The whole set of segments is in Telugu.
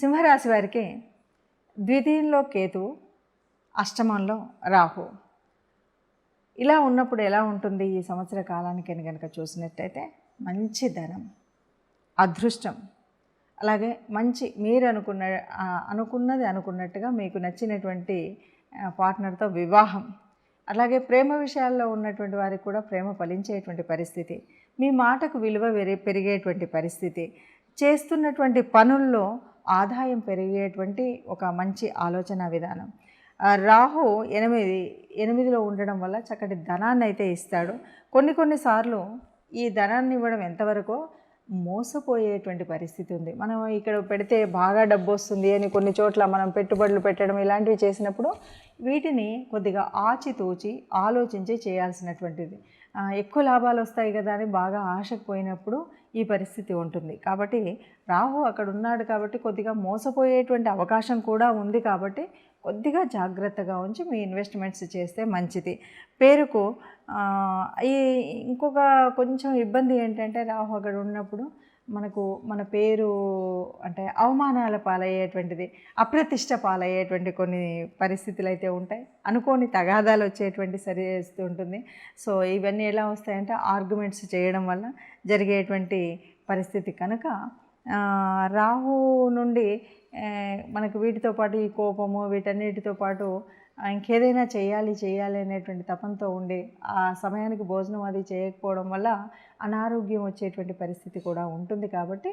సింహరాశి వారికి ద్వితీయంలో కేతువు అష్టమంలో రాహు. ఇలా ఉన్నప్పుడు ఎలా ఉంటుంది ఈ సంవత్సర కాలానికి కనుక చూసినట్టయితే మంచి ధనం అదృష్టం. అలాగే మంచి మీరు అనుకున్న అనుకున్నది అనుకున్నట్టుగా మీకు నచ్చినటువంటి పార్ట్నర్తో వివాహం. అలాగే ప్రేమ విషయాల్లో ఉన్నటువంటి వారికి కూడా ప్రేమ ఫలించేటువంటి పరిస్థితి. మీ మాటకు విలువ వెరి పెరిగేటువంటి పరిస్థితి. చేస్తున్నటువంటి పనుల్లో ఆదాయం పెరిగేటువంటి ఒక మంచి ఆలోచన విధానం. రాహు ఎనిమిది ఎనిమిదిలో ఉండడం వల్ల చక్కటి ధనాన్ని అయితే ఇస్తాడు. కొన్ని కొన్నిసార్లు ఈ ధనాన్ని ఇవ్వడం ఎంతవరకు మోసపోయేటువంటి పరిస్థితి ఉంది. మనం ఇక్కడ పెడితే బాగా డబ్బు వస్తుంది అని కొన్ని చోట్ల మనం పెట్టుబడులు పెట్టడం ఇలాంటివి చేసినప్పుడు వీటిని కొద్దిగా ఆచితూచి ఆలోచించి చేయాల్సినటువంటిది. ఎక్కువ లాభాలు వస్తాయి కదా అని బాగా ఆశకు పోయినప్పుడు ఈ పరిస్థితి ఉంటుంది. కాబట్టి రాహు అక్కడ ఉన్నాడు కాబట్టి కొద్దిగా మోసపోయేటువంటి అవకాశం కూడా ఉంది కాబట్టి కొద్దిగా జాగ్రత్తగా ఉంచి మీ ఇన్వెస్ట్మెంట్స్ చేస్తే మంచిది. పేరుకు ఈ ఇంకొక కొంచెం ఇబ్బంది ఏంటంటే రాహు అక్కడ ఉన్నప్పుడు మనకు మన పేరు అంటే అవమానాల పాలయ్యేటువంటిది అప్రతిష్ట పాలయ్యేటువంటి కొన్ని పరిస్థితులు అయితే ఉంటాయి. అనుకోని తగాదాలు వచ్చేటువంటి సరి చేస్తూ ఉంటుంది. సో ఇవన్నీ ఎలా వస్తాయంటే ఆర్గ్యుమెంట్స్ చేయడం వల్ల జరిగేటువంటి పరిస్థితి కనుక రాహు నుండి మనకు వీటితో పాటు ఈ కోపము వీటన్నిటితో పాటు ఇంకేదైనా చేయాలి చేయాలి అనేటువంటి తపంతో ఉండే ఆ సమయానికి భోజనం అది చేయకపోవడం వల్ల అనారోగ్యం వచ్చేటువంటి పరిస్థితి కూడా ఉంటుంది కాబట్టి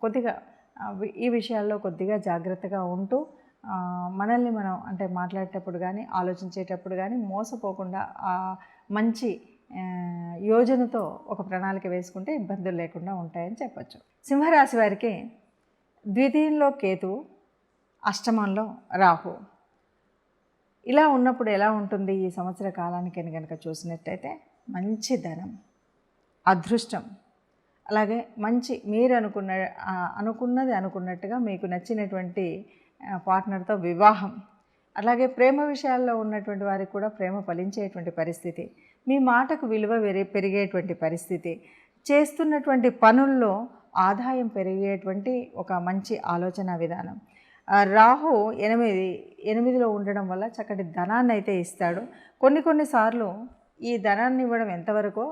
కొద్దిగా ఈ విషయాల్లో కొద్దిగా జాగ్రత్తగా ఉంటూ మనల్ని మనం అంటే మాట్లాడేటప్పుడు కానీ ఆలోచించేటప్పుడు కానీ మోసపోకుండా ఆ మంచి యోజనతో ఒక ప్రణాళిక వేసుకుంటే ఇబ్బందులు లేకుండా ఉంటాయని చెప్పచ్చు. సింహరాశి వారికి ద్వితీయంలో కేతు అష్టమంలో రాహు. ఇలా ఉన్నప్పుడు ఎలా ఉంటుంది ఈ సంవత్సర కాలానికి అని కనుక చూసినట్టయితే మంచి ధనం అదృష్టం. అలాగే మంచి మీరు అనుకున్న అనుకున్నది అనుకున్నట్టుగా మీకు నచ్చినటువంటి పార్ట్నర్తో వివాహం. అలాగే ప్రేమ విషయాల్లో ఉన్నటువంటి వారికి కూడా ప్రేమ ఫలించేటువంటి పరిస్థితి. మీ మాటకు విలువ పెరిగేటువంటి పరిస్థితి. చేస్తున్నటువంటి పనుల్లో ఆదాయం పెరిగేటువంటి ఒక మంచి ఆలోచన విధానం. రాహు ఎనిమిది ఎనిమిదిలో ఉండడం వల్ల చక్కటి ధనాన్ని అయితే ఇస్తాడు. కొన్ని కొన్నిసార్లు ఈ ధనాన్ని ఇవ్వడం ఎంతవరకు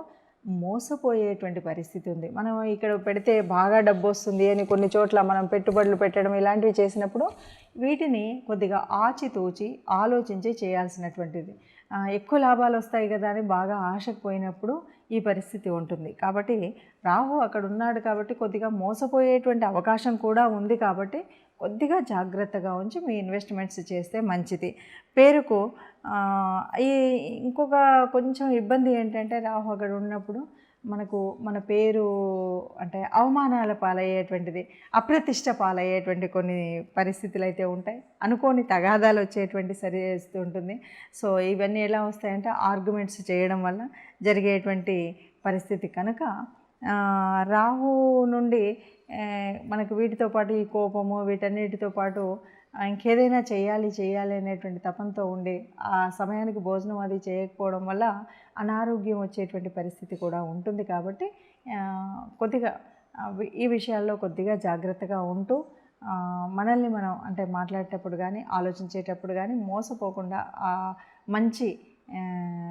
మోసపోయేటువంటి పరిస్థితి ఉంది. మనం ఇక్కడ పెడితే బాగా డబ్బు వస్తుంది అని కొన్ని చోట్ల మనం పెట్టుబడులు పెట్టడం ఇలాంటివి చేసినప్పుడు వీటిని కొద్దిగా ఆచితూచి ఆలోచించి చేయాల్సినటువంటిది. ఎక్కువ లాభాలు వస్తాయి కదా అని బాగా ఆశకు పోయినప్పుడు ఈ పరిస్థితి ఉంటుంది. కాబట్టి రాహు అక్కడ ఉన్నాడు కాబట్టి కొద్దిగా మోసపోయేటువంటి అవకాశం కూడా ఉంది కాబట్టి కొద్దిగా జాగ్రత్తగా ఉంచి మీ ఇన్వెస్ట్మెంట్స్ చేస్తే మంచిది. పేరుకు ఈ ఇంకొక కొంచెం ఇబ్బంది ఏంటంటే రాహు అక్కడ ఉన్నప్పుడు మనకు మన పేరు అంటే అవమానాల పాలయ్యేటువంటిది అప్రతిష్ట పాలయ్యేటువంటి కొన్ని పరిస్థితులు అయితే ఉంటాయి. అనుకోని తగాదాలు వచ్చేటువంటి సరి ఉంటుంది. సో ఇవన్నీ ఎలా వస్తాయంటే ఆర్గ్యుమెంట్స్ చేయడం వల్ల జరిగేటువంటి పరిస్థితి కనుక రాహు నుండి మనకు వీటితో పాటు ఈ కోపము వీటన్నిటితో పాటు ఇంకేదైనా చేయాలి చేయాలి అనేటువంటి తపంతో ఉండి ఆ సమయానికి భోజనం అది చేయకపోవడం వల్ల అనారోగ్యం వచ్చేటువంటి పరిస్థితి కూడా ఉంటుంది కాబట్టి కొద్దిగా ఈ విషయాల్లో కొద్దిగా జాగ్రత్తగా ఉంటూ మనల్ని మనం అంటే మాట్లాడేటప్పుడు కానీ ఆలోచించేటప్పుడు కానీ మోసపోకుండా ఆ మంచి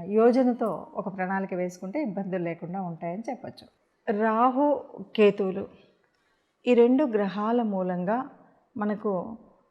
యోజనతో ఒక ప్రణాళిక వేసుకుంటే ఇబ్బందులు లేకుండా ఉంటాయని చెప్పచ్చు. రాహు కేతువులు ఈ రెండు గ్రహాల మూలంగా మనకు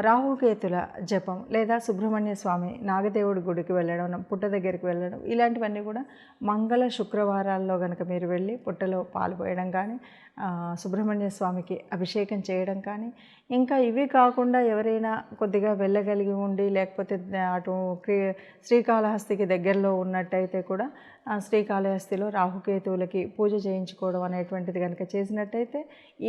రాహుకేతుల జపం లేదా సుబ్రహ్మణ్య స్వామి నాగదేవుడి గుడికి వెళ్ళడం పుట్ట దగ్గరికి వెళ్ళడం ఇలాంటివన్నీ కూడా మంగళ శుక్రవారాల్లో కనుక మీరు వెళ్ళి పుట్టలో పాలు పోయడం కానీ సుబ్రహ్మణ్య స్వామికి అభిషేకం చేయడం కానీ ఇంకా ఇవి కాకుండా ఎవరైనా కొద్దిగా వెళ్ళగలిగి ఉండి లేకపోతే అటు శ్రీకాళహస్తికి దగ్గరలో ఉన్నట్టయితే కూడా ఆ శ్రీకాళహస్తిలో రాహుకేతువులకి పూజ చేయించుకోవడం అనేటువంటిది కనుక చేసినట్టయితే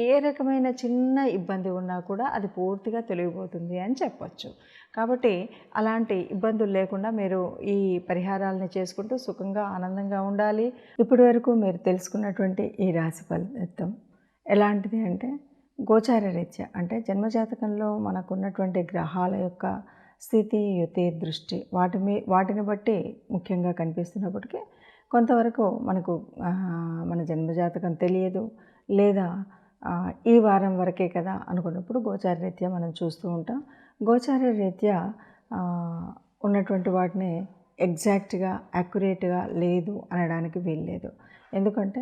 ఏ రకమైన చిన్న ఇబ్బంది ఉన్నా కూడా అది పూర్తిగా తొలగిపోతుంది అని చెప్పచ్చు. కాబట్టి అలాంటి ఇబ్బందులు లేకుండా మీరు ఈ పరిహారాలని చేసుకుంటూ సుఖంగా ఆనందంగా ఉండాలి. ఇప్పటి వరకు మీరు తెలుసుకున్నటువంటి ఈ రాశి ఫలితం ఎలాంటిది అంటే గోచార రీత్యా అంటే జన్మజాతకంలో మనకున్నటువంటి గ్రహాల యొక్క స్థితి యుతి దృష్టి వాటి మీ వాటిని బట్టి ముఖ్యంగా కనిపిస్తున్నప్పటికీ కొంతవరకు మనకు మన జన్మజాతకం తెలియదు లేదా ఈ వారం వరకే కదా అనుకున్నప్పుడు గోచార రీత్యా మనం చూస్తూ ఉంటాం. గోచార రీత్యా ఉన్నటువంటి వాటిని ఎగ్జాక్ట్గా యాక్యురేట్గా లేదు అనడానికి వీల్లేదు. ఎందుకంటే